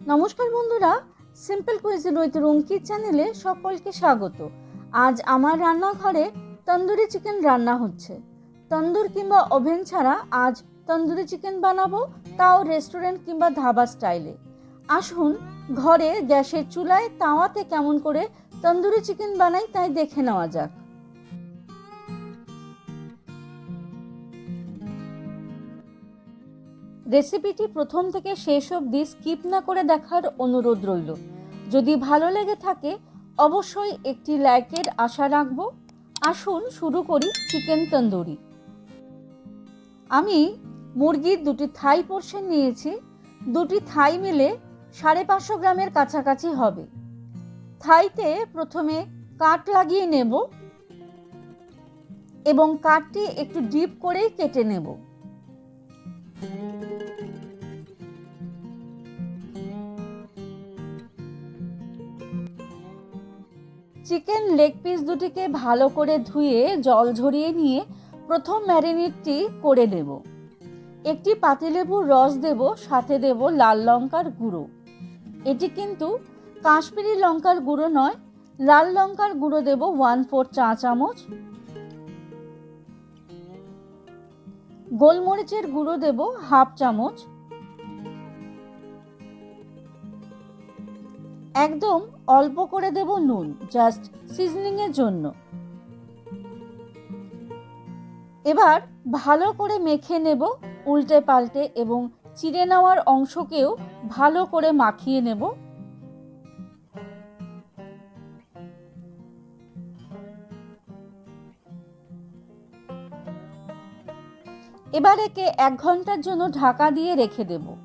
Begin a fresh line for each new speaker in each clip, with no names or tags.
নমস্কার বন্ধুরা simple cuisine with Rumki চ্যানেলে সকলকে স্বাগত। আজ আমার রান্নাঘরে তন্দুরি চিকেন রান্না হচ্ছে। তন্দুর কিংবা ওভেন ছাড়া আজ তন্দুরি চিকেন বানাবো, তাও রেস্টুরেন্ট কিংবা ধাবা স্টাইলে আসুন, ঘরে গ্যাসের চুলায় তাওয়াতে কেমন করে তন্দুরি চিকেন বানাই তাই দেখে নেওয়া যাক। রেসিপিটি প্রথম থেকে শেষ অবধি স্কিপ না করে দেখার অনুরোধ রইল। যদি ভালো লেগে থাকে, অবশ্যই একটি লাইকের আশা রাখব। আসুন শুরু করি চিকেন তন্দুরি। আমি মুরগির দুটি থাই পোর্শন নিয়েছি। দুটি থাই মিলে সাড়ে পাঁচশো গ্রামের কাছাকাছি হবে। থাইতে প্রথমে কাট লাগিয়ে নেব এবং কাঠটি একটু ডিপ করেই কেটে নেব। চিকেন লেগ পিস দুটিকে ভালো করে ধুয়ে জল ঝরিয়ে নিয়ে প্রথম ম্যারিনেটটি করে নেব। একটি পাতিলেবুর রস দেব, সাথে দেব লাল লঙ্কার গুঁড়ো। এটি কিন্তু কাশ্মীরি লঙ্কার গুঁড়ো নয়, লাল লঙ্কার গুঁড়ো দেব ওয়ান ফোর চা চামচ। গোলমরিচের গুঁড়ো দেব হাফ চামচ। একদম অল্প করে দেব নুন জাস্ট সিজনিং এর জন্য। এবার ভালো করে মেখে নেব উল্টে পাল্টে এবং চিড়ে নেওয়ার অংশকেও ভালো করে মাখিয়ে নেব। এবার একে এক ঘণ্টার জন্য ঢাকা দিয়ে রেখে দেবো।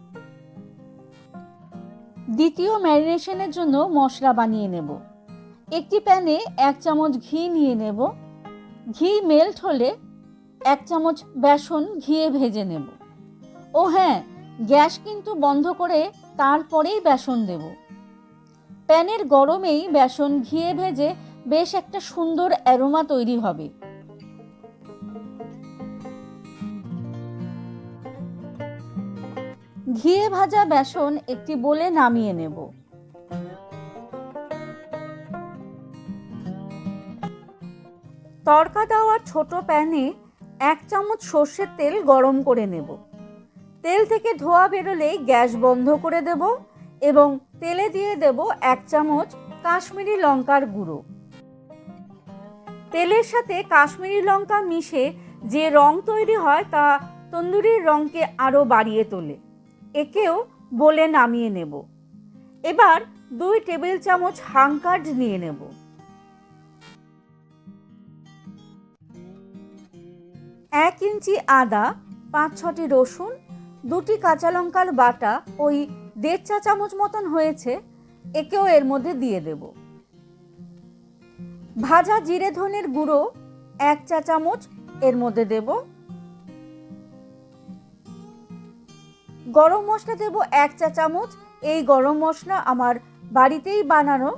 দ্বিতীয় ম্যারিনেশনের জন্য মশলা বানিয়ে নেব। একটি প্যানে এক চামচ ঘি নিয়ে নেব। ঘি মেল্ট হলে এক চামচ বেসন ঘিয়ে ভেজে নেব। ও হ্যাঁ গ্যাস কিন্তু বন্ধ করে তারপরেই বেসন দেব। প্যানের গরমেই বেসন ঘিয়ে ভেজে বেশ একটা সুন্দর অ্যারোমা তৈরি হবে। ঘিয়ে ভাজা বেসন একটি বলে নামিয়ে নেব। তড়কা দেওয়ার ছোট প্যানে এক চামচ সর্ষের তেল গরম করে নেব। তেল থেকে ধোয়া বেরোলেই গ্যাস বন্ধ করে দেব এবং তেলে দিয়ে দেব এক চামচ কাশ্মীরি লঙ্কার গুঁড়ো। তেলের সাথে কাশ্মীরি লঙ্কা মিশে যে রং তৈরি হয় তা তন্দুরির রঙকে আরও বাড়িয়ে তোলে। একেও বলে নামিয়ে নেব। এবার দুই টেবিল চামচ হাংকার্ড নিয়ে নেব। এক ইঞ্চি আদা, পাঁচ ছটি রসুন, দুটি কাঁচা লঙ্কার বাটা ওই দেড় চা চামচ মতন হয়েছে, একেও এর মধ্যে দিয়ে দেব। ভাজা জিরে ধনের গুঁড়ো এক চা চামচ এর মধ্যে দেবো। গরম মশলা দেব এক চা চামচ। এই গরম মশলা আমার বাড়িতেই বানানো।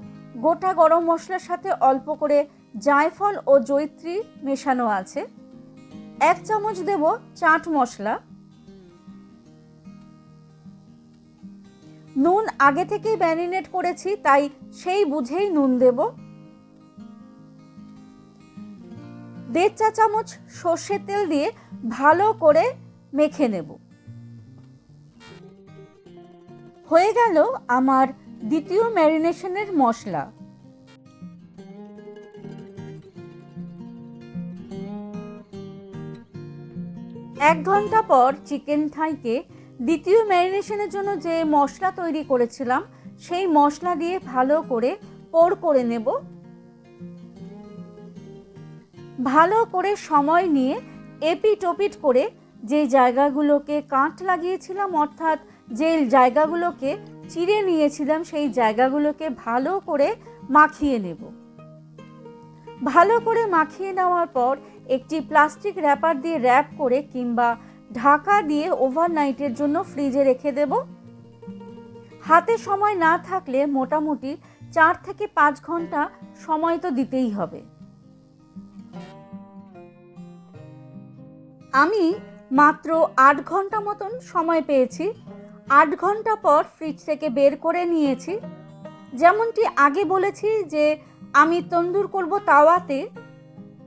গোটা গরম মশলার সাথে অল্প করে জায়ফল ও জৈত্রী মেশানো আছে। এক চামচ দেব চাট মশলা। নুন আগে থেকেই ম্যারিনেট করেছি, তাই সেই বুঝেই নুন দেব। দেড় চা চামচ সর্ষের তেল দিয়ে ভালো করে মেখে নেব। হয়ে গেল আমার দ্বিতীয় ম্যারিনেশনের মশলা। এক ঘণ্টা পর চিকেন থাইকে দ্বিতীয় ম্যারিনেশনের জন্য যে মশলা তৈরি করেছিলাম, সেই মশলা দিয়ে ভালো করে পোর করে নেব। ভালো করে সময় নিয়ে এপিট ওপিট করে যে জায়গাগুলোকে কাঁট লাগিয়েছিলাম, অর্থাৎ যে জায়গাগুলোকে চিড়ে নিয়েছিলাম, সেই জায়গাগুলোকে ভালো করে মাখিয়ে নেব। ভালো করে মাখিয়ে নেওয়ার পর একটি প্লাস্টিক র্যাপার দিয়ে র্যাপ করে কিংবা ঢাকা দিয়ে ওভারনাইটের জন্য ফ্রিজে রেখে দেব। হাতে সময় না থাকলে মোটামুটি চার থেকে পাঁচ ঘণ্টা সময় তো দিতেই হবে। আমি মাত্র আট ঘণ্টা মতন সময় পেয়েছি। আট ঘণ্টা পর ফ্রিজ থেকে বের করে নিয়েছি। যেমনটি আগে বলেছি যে, আমি তন্দুর করব তাওয়াতে,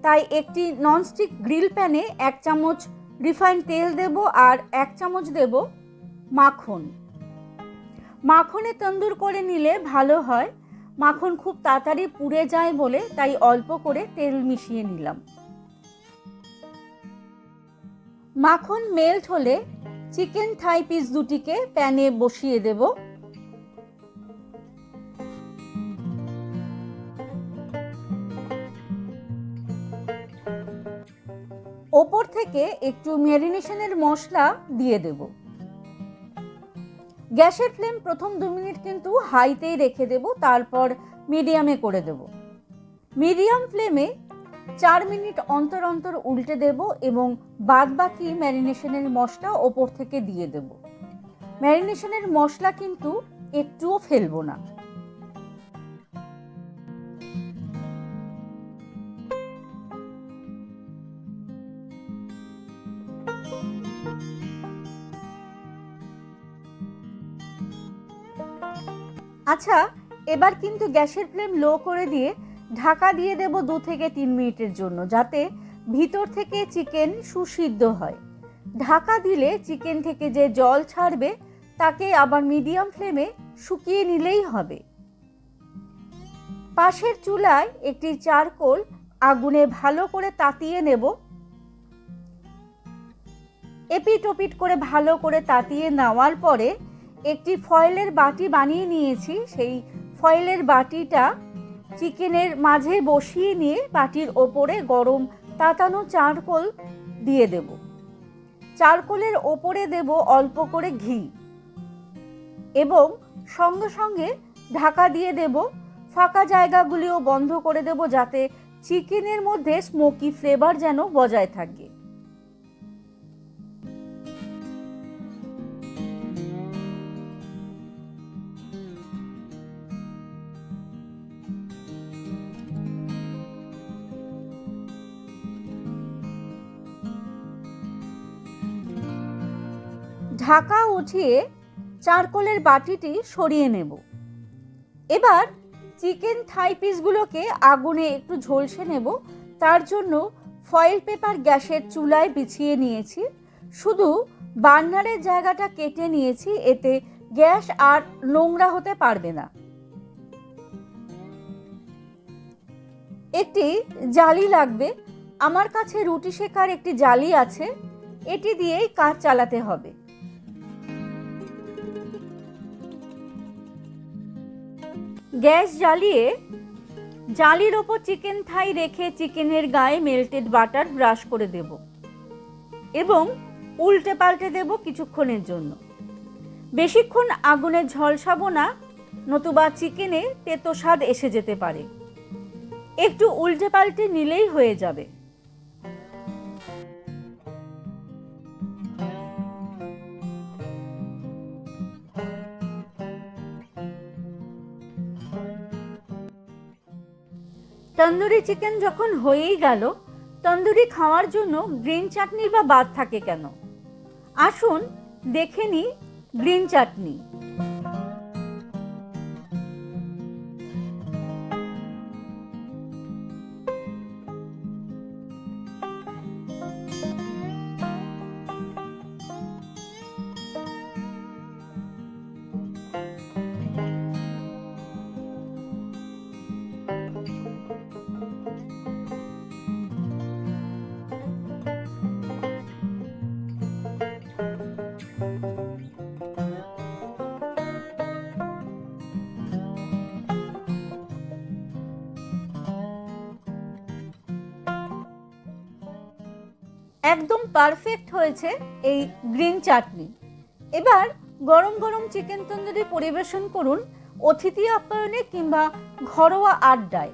তাই একটি ননস্টিক গ্রিল প্যানে এক চামচ রিফাইন তেল দেব আর এক চামচ দেব মাখন। মাখনে তন্দুর করে নিলে ভালো হয়। মাখন খুব তাড়াতাড়ি পুড়ে যায় বলে, তাই অল্প করে তেল মিশিয়ে নিলাম। মাখন মেল্ট হলে চিকেন থাই পিস দুটিকে প্যানে বসিয়ে দেব। ওপর থেকে একটু ম্যারিনেশনের মশলা দিয়ে দেব। গ্যাসের ফ্লেম প্রথম দু মিনিট কিন্তু হাইতেই রেখে দেব, তারপর মিডিয়ামে করে দেব। মিডিয়াম ফ্লেমে চার মিনিট অন্তর অন্তর উল্টে দেব এবং বাদ বাকি ম্যারিনেশনের মশলা ওপর থেকে দিয়ে দেব। ম্যারিনেশনের মশলা কিন্তু একটুও ফেলব না। আচ্ছা এবার কিন্তু গ্যাসের ফ্লেম লো করে দিয়ে ঢাকা দিয়ে দেব দু থেকে তিন মিনিটের জন্য যাতে ভিতর থেকে চিকেন সুসিদ্ধ হয়। ঢাকা দিলে চিকেন থেকে যে জল ছাড়বে, তাকে আবার মিডিয়াম ফ্লেমে শুকিয়ে নিলেই হবে। পাশের চুলায় একটি চারকোল আগুনে ভালো করে তাতিয়ে নেব। এপিট ওপিট করে ভালো করে তাতিয়ে নেওয়ার পরে একটি ফয়েলের বাটি বানিয়ে নিয়েছি। সেই ফয়েলের বাটিটা চিকেনের মাঝে বসিয়ে নিয়ে বাটির ওপরে গরম তাতানো চারকোল দিয়ে দেব। চারকোলের ওপরে দেব অল্প করে ঘি এবং সঙ্গে সঙ্গে ঢাকা দিয়ে দেব ফাঁকা জায়গাগুলিও বন্ধ করে দেব যাতে চিকেনের মধ্যে স্মোকি ফ্লেভার যেন বজায় থাকে। ঢাকা উঠিয়ে চারকোলের বাটিটি সরিয়ে নেব। এবার চিকেন থাই পিসগুলোকে আগুনে একটু ঝলসে নেব। তার জন্য ফয়েল পেপার গ্যাসের চুলায় বিছিয়ে নিয়েছি। শুধু বার্নারের জায়গাটা কেটে নিয়েছি, এতে গ্যাস আর নোংরা হতে পারবে না। একটি জালি লাগবে। আমার কাছে রুটি শেখার একটি জালি আছে। এটি দিয়েই কাজ চালাতে হবে। গ্যাস জ্বালিয়ে জালির ওপর চিকেন থাই রেখে চিকেনের গায়ে মেল্টেড বাটার ব্রাশ করে দেব এবং উল্টে পাল্টে দেব কিছুক্ষণের জন্য। বেশিক্ষণ আগুনে ঝলসাবো না, নতুবা চিকেনে তেতো স্বাদ এসে যেতে পারে। একটু উল্টে পাল্টে নিলেই হয়ে যাবে। তন্দুরি চিকেন যখন হয়েই গেল, তন্দুরি খাওয়ার জন্য গ্রিন চাটনি বা বাদ থাকে কেন? আসুন দেখে নিই গ্রিন চাটনি একদম পারফেক্ট হয়েছে এই গ্রিন চাটনি এবার গরম গরম চিকেন তন্দুরি পরিবেশন করুন, অতিথি আপ্যায়নে কিংবা ঘরোয়া আড্ডায়।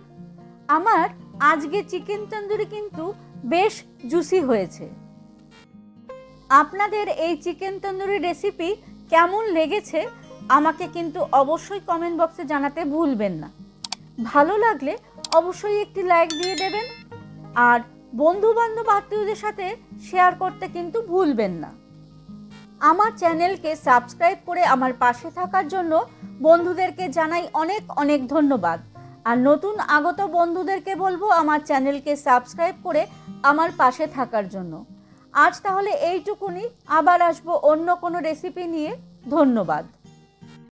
আমার আজকে চিকেন তন্দুরি কিন্তু বেশ জুসি হয়েছে। আপনাদের এই চিকেন তন্দুরি রেসিপি কেমন লেগেছে, আমাকে কিন্তু অবশ্যই কমেন্ট বক্সে জানাতে ভুলবেন না। ভালো লাগলে অবশ্যই একটি লাইক দিয়ে দেবেন। আর বন্ধু বান্ধব আত্মীয়দের সাথে শেয়ার করতে কিন্তু ভুলবেন না। আমার চ্যানেলকে সাবস্ক্রাইব করে আমার পাশে থাকার জন্য বন্ধুদেরকে জানাই অনেক অনেক ধন্যবাদ। আর নতুন আগত বন্ধুদেরকে বলব আমার চ্যানেলকে সাবস্ক্রাইব করে আমার পাশে থাকার জন্য। আজ তাহলে এইটুকুনি, আবার আসব অন্য কোনো রেসিপি নিয়ে। ধন্যবাদ।